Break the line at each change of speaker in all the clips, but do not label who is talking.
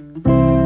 हे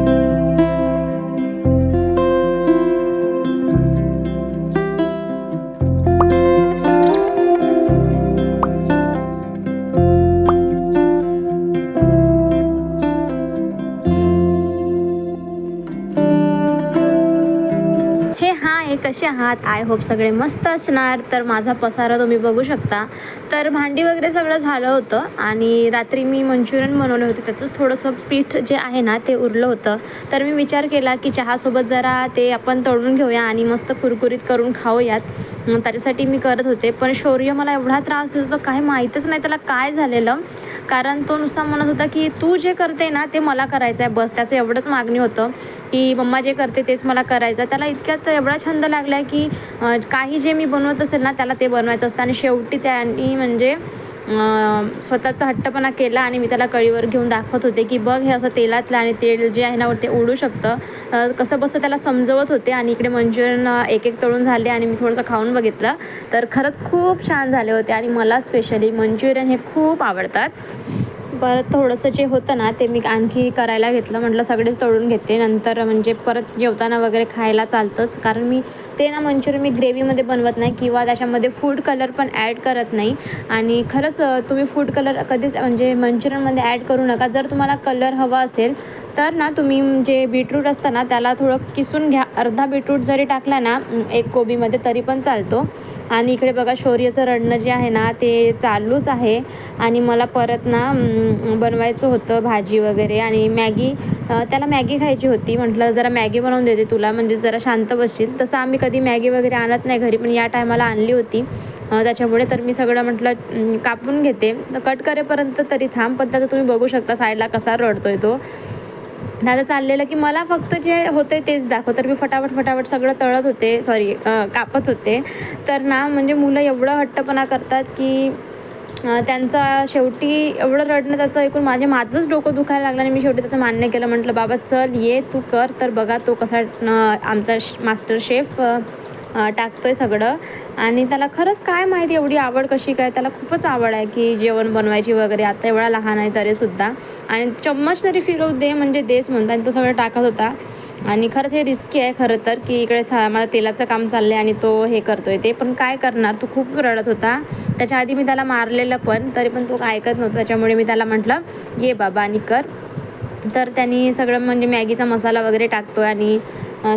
आहे कसे आहात? आय होप सगळे मस्त असणार. तर माझा पसारा तुम्ही बघू शकता. तर भांडी वगैरे सगळं झालं होतं आणि रात्री मी मंचुरियन बनवले होते. त्याचंच थोडंसं पीठ जे आहे ना ते उरलं होतं. तर मी विचार केला की चहासोबत जरा ते आपण तळून घेऊया आणि मस्त कुरकुरीत करून खाऊयात. त्याच्यासाठी मी करत होते. पण शौर्य मला एवढा त्रास होत होता काही माहीतच नाही त्याला काय झालेलं. कारण तो नुसता म्हणत होता की तू जे करते ना ते मला करायचं आहे बस त्याचं एवढंच मागणी होतं. की मम्मा जे करते तेच मला करायचं. त्याला इतक्यात एवढा छंद लागला आहे की काही जे मी बनवत असेल ना त्याला ते बनवायचं असतं. आणि शेवटी त्यांनी म्हणजे स्वतःचा हट्टपणा केला आणि मी त्याला कळीवर घेऊन दाखवत होते की बघ हे असं तेलातलं आणि तेल जे आहे ना ते ओढू शकतं. कसं बसं त्याला समजवत होते आणि इकडे मंचुरियन एक एक तळून झाले आणि मी थोडंसं खाऊन बघितलं. तर खरंच खूप छान झाले होते आणि मला स्पेशली मंचुरियन हे खूप आवडतात. परत थोडंसं जे होतं ना ते मी आणखी करायला घेतलं. म्हटलं सगळेच तळून घेते. नंतर म्हणजे परत जेवताना वगैरे खायला चालतंच. कारण मी ते ना मंचुरियन मी ग्रेव्हीमध्ये बनवत नाही किंवा त्याच्यामध्ये फूड कलर पण ॲड करत नाही. आणि खरंच तुम्ही फूड कलर कधीच म्हणजे मंचुरियनमध्ये ॲड करू नका. जर तुम्हाला कलर हवा असेल तर ना तुम्ही जे बीटरूट असतं ना त्याला थोडं किसून घ्या. अर्धा बीटरूट जरी टाकला ना एक कोबीमध्ये तरी पण चालतो. आणि इकडे बघा शौर्यचं रडणं जे आहे ना ते चालूच आहे. आणि मला परत ना बनवायचं होतं भाजी वगैरे आणि मॅगी त्याला मॅगी खायची होती. म्हटलं जरा मॅगी बनवून देते तुला म्हणजे जरा शांत बसशील. तसं आम्ही कधी मॅगी वगैरे आणत नाही घरी पण या टायमाला आणली होती. त्याच्यामुळे तर मी सगळं म्हटलं कापून घेते. तर कट करेपर्यंत तरी थांब पण त्याचं तुम्ही बघू शकता साईडला कसा रडतोय तो. दादा चाललेलं की मला फक्त जे होते तेच दाखव. तर मी फटाफट फटाफट सगळं तळत होते. सॉरी कापत होते. तर ना म्हणजे मुलं एवढं हट्टपणा करतात की त्यांचा शेवटी एवढं रडणं त्याचं ऐकून माझे माझंच डोकं दुखायला लागलं आणि मी शेवटी त्याचं मान्य केलं. म्हटलं बाबा चल ये तू कर. तर बघा तो कसा आमचा आमचा मास्टर शेफ टाकतो आहे सगळं. आणि त्याला खरंच काय माहिती एवढी आवड कशी काय? त्याला खूपच आवड आहे की जेवण बनवायची वगैरे. आता एवढा लहान आहे तरीसुद्धा आणि चम्मच तरी फिरवू दे म्हणजे देच म्हणता आणि तो सगळं टाकत होता. आणि खरंच हे रिस्की आहे खरं तर की इकडे सा मला तेलाचं काम चाललं आहे आणि तो हे करतो आहे ते पण काय करणार? तो खूप रडत होता. त्याच्या आधी मी त्याला मारलेलं पण तरी पण तो ऐकत नव्हता. त्याच्यामुळे मी त्याला म्हटलं ये बाबा आणि कर. तर त्यांनी सगळं म्हणजे मॅगीचा मसाला वगैरे टाकतो आहे आणि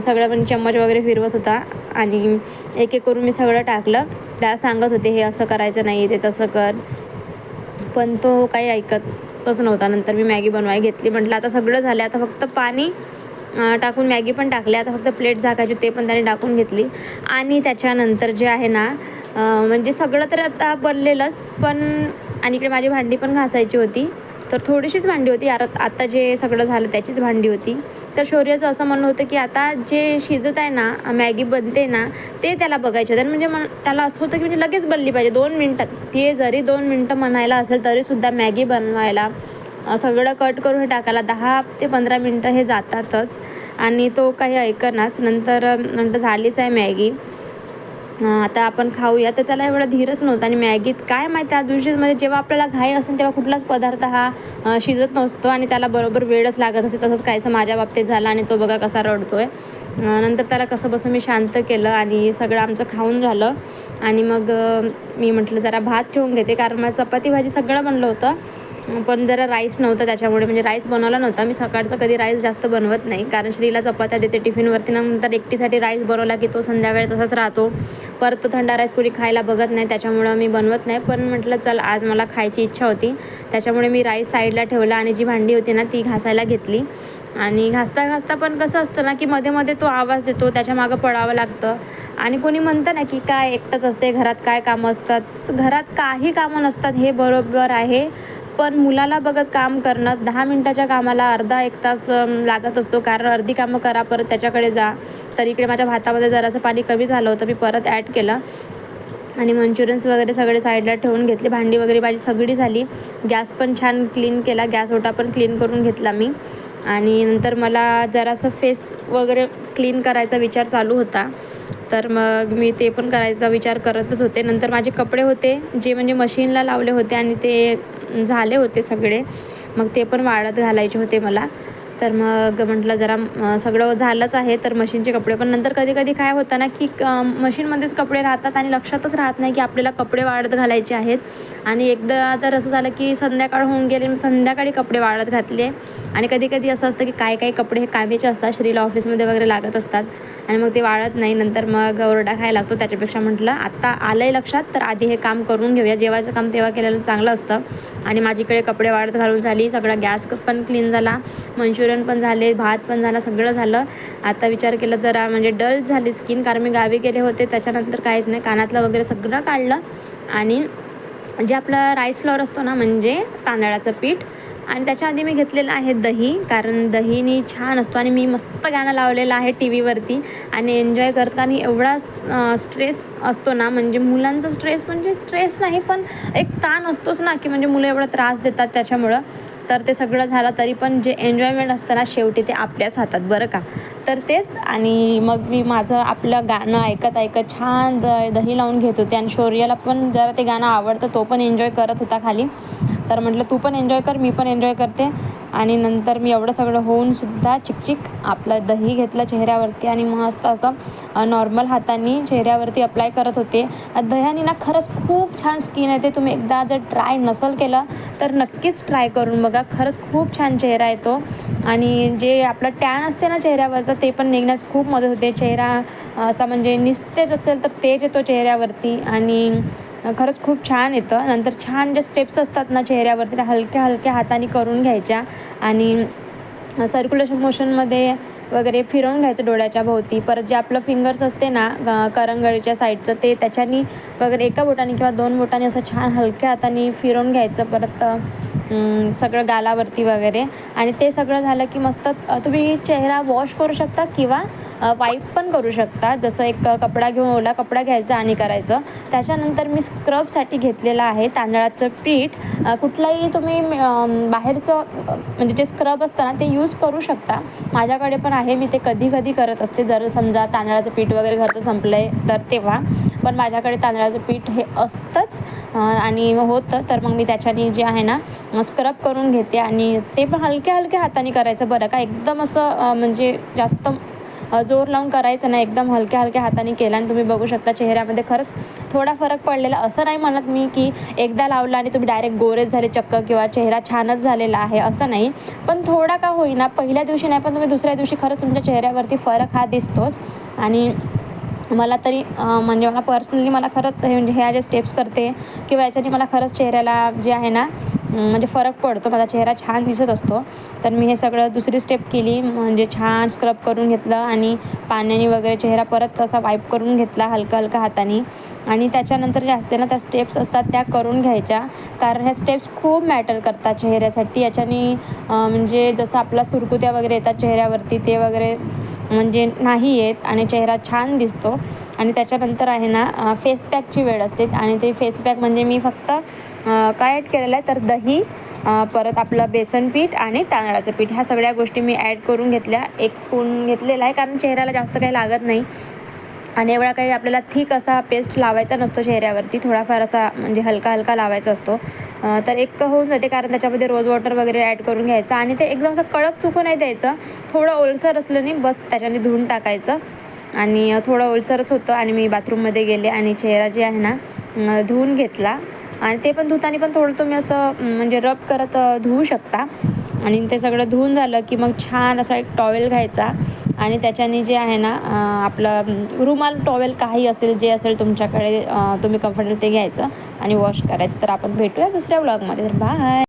सगळं पण चम्मच वगैरे फिरवत होता. आणि एक एक करून मी सगळं टाकलं. त्याला सांगत होते हे असं करायचं नाही ते तसं कर. पण तो काही ऐकतच नव्हता. नंतर मी मॅगी बनवाय घेतली. म्हटलं आता सगळं झालं आता फक्त पाणी टाकून मॅगी पण टाकली. आता फक्त प्लेट झाकायची ते पण त्याने टाकून घेतली. आणि त्याच्यानंतर जे आहे ना म्हणजे सगळं तर आता बनलेलंच पण आणि इकडे माझी भांडी पण घासायची होती. तर थोडीशीच भांडी होती. आरात आता जे सगळं झालं त्याचीच भांडी होती. तर शौर्याचं असं म्हणणं होतं की आता जे शिजत आहे ना मॅगी बनते ना ते त्याला बघायचे होते. आणि म्हणजे मन त्याला असं होतं की म्हणजे लगेच बनली पाहिजे. दोन मिनटात ते जरी दोन मिनटं म्हणायला असेल तरीसुद्धा मॅगी बनवायला सगळं कट करून हे टाकायला दहा ते पंधरा मिनटं हे जातातच. आणि तो काही ऐकनाच. नंतर नंतर झालीच आहे मॅगी. आता आपण खाऊया. तर त्याला एवढा धीरच नव्हता. आणि मॅगीत काय माहिती त्या दिवशीच म्हणजे जेव्हा आपल्याला घाई असते तेव्हा कुठलाच पदार्थ हा शिजत नसतो आणि त्याला बरोबर वेळच लागत असेल तसंच काहीसं माझ्या बाबतीत झालं आणि तो बघा कसा रडतो आहे नंतर त्याला कसं बसं मी शांत केलं आणि सगळं आमचं खाऊन झालं. आणि मग मी म्हटलं जरा भात ठेवून घेते. कारण मला चपाती भाजी सगळं बनलं होतं. पण जरा राईस नव्हता त्याच्यामुळे म्हणजे राईस बनवला नव्हता. मी सकाळचं कधी राईस जास्त बनवत नाही. कारण श्रीला चपात्या देते टिफिनवरती. नंतर एकटीसाठी राईस बनवला की तो संध्याकाळी तसाच राहतो. परत तो थंडा राईस कोणी खायला बघत नाही. त्याच्यामुळं मी बनवत नाही. पण म्हटलं चल आज मला खायची इच्छा होती. त्याच्यामुळे मी राईस साईडला ठेवला आणि जी भांडी होती ना ती घासायला घेतली. आणि घासता घासता पण कसं असतं ना की मध्ये मध्ये तो आवाज देतो. त्याच्या मागं पडावं लागतं. आणि कोणी म्हणतं ना की काय एकटंच असते. घरात काय कामं असतात? घरात काही कामं नसतात. हे बरोबर आहे. पण मुलाला बघत काम करणं दहा मिनटाच्या कामाला अर्धा एक तास लागत असतो. कारण अर्धी कामं करा परत त्याच्याकडे जा. तर इकडे माझ्या भातामध्ये जरासं पाणी कमी झालं होतं मी परत ॲड केलं. आणि मंचुरियन्स वगैरे सगळे साईडला ठेवून घेतले. भांडी वगैरे माझी सगळी झाली. गॅस पण छान क्लीन केला. गॅस ओटा पण क्लीन करून घेतला मी. आणि नंतर मला जरासं फेस वगैरे क्लीन करायचा विचार चालू होता. तर मग मी ते पण करायचा विचार करतच होते. नंतर माझे कपडे होते जे म्हणजे मशीनला लावले होते आणि ते झाले होते सगळे. मग ते पण वाळत घालायचे होते मला. तर मग म्हटलं जरा सगळं झालंच आहे तर मशीनचे कपडे. पण नंतर कधी कधी काय होतं ना की मशीनमध्येच कपडे राहतात आणि लक्षातच राहत नाही की आपल्याला कपडे वाळत घालायचे आहेत. आणि एकदा तर असं झालं की संध्याकाळ होऊन गेले संध्याकाळी कपडे वाळत घातले. आणि कधी कधी असं असतं की काय काय कपडे हे कामेचे असतात श्रीला ऑफिसमध्ये वगैरे लागत असतात. आणि मग ते वाळत नाही. नंतर मग ओरडा खायला लागतो. त्याच्यापेक्षा म्हटलं आत्ता आलं आहे लक्षात तर आधी हे काम करून घेऊया. जेव्हाचं काम तेव्हा केलेलं चांगलं असतं. आणि माझीकडे कपडे वाळत घालून झाली सगळा गॅस पण क्लीन झाला मंचुरियन पण झाले भात पण झाला सगळं झालं. आता विचार केला जरा म्हणजे डल झाली स्किन कारण मी गावी गेले होते त्याच्यानंतर काहीच नाही कानातलं वगैरे सगळं काढलं. आणि जे आपलं राईस फ्लॉवर असतो ना म्हणजे तांदळाचं पीठ आणि त्याच्या आधी मी घेतलेलं आहे दही कारण दहीनी छान असतो आणि मी मस्त गाणं लावलेलं आहे टी व्हीवरती आणि एन्जॉय करत आणि एवढा स्ट्रेस असतो ना म्हणजे मुलांचा स्ट्रेस म्हणजे स्ट्रेस नाही पण एक ताण असतोच ना की म्हणजे मुलं एवढा त्रास देतात त्याच्यामुळं. तर ते सगळं झालं तरी पण जे एन्जॉयमेंट असतं ना शेवटी ते आपल्याच हातात बरं का? तर तेच आणि मग मी माझं आपलं गाणं ऐकत ऐकत छान द दही लावून घेत होते आणि शौर्याला पण जरा ते गाणं आवडतं तो पण एन्जॉय करत होता खाली. तर म्हटलं तू पण एन्जॉय कर मी पण एन्जॉय करते. आणि नंतर मी एवढं सगळं होऊनसुद्धा चिकचिक आपलं दही घेतलं चेहऱ्यावरती आणि मस्त असं नॉर्मल हाताने चेहऱ्यावरती अप्लाय करत होते. दह्याने ना खरंच खूप छान स्किन येते. तुम्ही एकदा जर ट्राय नसल केलं तर नक्कीच ट्राय करून बघा. खरंच खूप छान चेहरा येतो. आणि जे आपलं टॅन असते ना चेहऱ्यावरचं ते पण निघण्यास खूप मदत होते. चेहरा असा म्हणजे निस्तेज असेल तर तेज येतो चेहऱ्यावरती. आणि खरंच खूप छान येतं. नंतर छान जे स्टेप्स असतात ना चेहऱ्यावरती त्या हलक्या हलक्या हाताने करून घ्यायच्या आणि सर्क्युलेशन मोशनमध्ये वगैरे फिरवून घ्यायचं डोळ्याच्या भोवती. परत जे आपलं फिंगर्स असते ना ग- करंगळीच्या साईडचं ते त्याच्यानी वगैरे एका बोटाने किंवा दोन बोटाने असं छान हलक्या हाताने फिरवून घ्यायचं. परत सगळं गालावरती वगैरे. आणि ते सगळं झालं की मस्त तुम्ही चेहरा वॉश करू शकता किंवा वाईप पण करू शकता. जसं एक कपडा घेऊन ओला कपडा घ्यायचा आणि करायचं. त्याच्यानंतर मी स्क्रबसाठी घेतलेलं आहे तांदळाचं पीठ. कुठलंही तुम्ही बाहेरचं म्हणजे जे स्क्रब असतं ना ते यूज करू शकता. माझ्याकडे पण आहे मी ते कधी कधी करत असते. जर समजा तांदळाचं पीठ वगैरे घरचं संपलं आहे तर तेव्हा. पण माझ्याकडे तांदळाचं पीठ हे असतंच आणि होतं. तर मग मी त्याच्याने जे आहे ना स्क्रब करून घेते आणि ते पण हलक्या हलक्या हाताने करायचं बरं का. एकदम असं म्हणजे जास्त जोर लावून करायचं नाही. एकदम हलक्या हलक्या हाताने केला आणि तुम्ही बघू शकता चेहऱ्यामध्ये खरंच थोडा फरक पडलेला. असं नाही म्हणत मी की एकदा लावला आणि तुम्ही डायरेक्ट गोरेच झाले चक्क किंवा चेहरा छानच झालेला आहे असं नाही. पण थोडा का होईना पहिल्या दिवशी नाही पण तुम्ही दुसऱ्या दिवशी खरंच तुमच्या चेहऱ्यावरती फरक हा दिसतोच. आणि मला तरी म्हणजे मला पर्सनली मला खरंच हे म्हणजे ह्या ज्या स्टेप्स करते किंवा याच्याने मला खरंच चेहऱ्याला जे आहे ना म्हणजे फरक पडतो. माझा चेहरा छान दिसत असतो. तर मी हे सगळं दुसरी स्टेप केली. म्हणजे छान स्क्रब करून घेतलं आणि पाण्याने वगैरे चेहरा परत असा वाईप करून घेतला हलका हलका हाताने. आणि त्याच्यानंतर जे असते ना त्या स्टेप्स असतात त्या करून घ्यायच्या. कारण ह्या स्टेप्स खूप मॅटर करतात चेहऱ्यासाठी. याच्याने म्हणजे जसं आपला सुरकुत्या वगैरे येतात चेहऱ्यावरती ते वगैरे म्हणजे नाही येत आणि चेहरा छान दिसतो. आणि त्याच्यानंतर आहे ना फेस पॅकची वेळ असते आणि ते फेस पॅक म्हणजे मी फक्त काय ॲड केलेलं आहे तर दही परत आपलं बेसन पीठ आणि तांदळाचं पीठ. ह्या सगळ्या गोष्टी मी ॲड करून घेतल्या. एक स्पून घेतलेला आहे कारण चेहऱ्याला जास्त काही लागत नाही. आणि एवढा काही आपल्याला थिक असा पेस्ट लावायचा नसतो चेहऱ्यावरती थोडाफार असा म्हणजे हलका हलका लावायचा असतो. तर एक होऊन जाते कारण त्याच्यामध्ये रोज वॉटर वगैरे ॲड करून घ्यायचं आणि ते एकदम असं कडक सुकू नाही द्यायचं. थोडं ओलसर असलं नाही बस त्याच्याने धुवून टाकायचं. आणि थोडं ओलसरच होतं आणि मी बाथरूममध्ये गेले आणि चेहरा जे आहे ना धुवून घेतला. आणि ते पण धुताना पण थोडं तुम्ही असं म्हणजे रब करत धुवू शकता. आणि ते सगळं धुवून झालं की मग छान असा एक टॉवेल घ्यायचा. आणि त्याच्याने जे आहे ना आपलं रुमाल टॉवेल काही असेल जे असेल तुमच्याकडे तुम्ही कम्फर्टेबल ते घ्यायचं आणि वॉश करायचं. तर आपण भेटूया दुसऱ्या ब्लॉगमध्ये तर बाय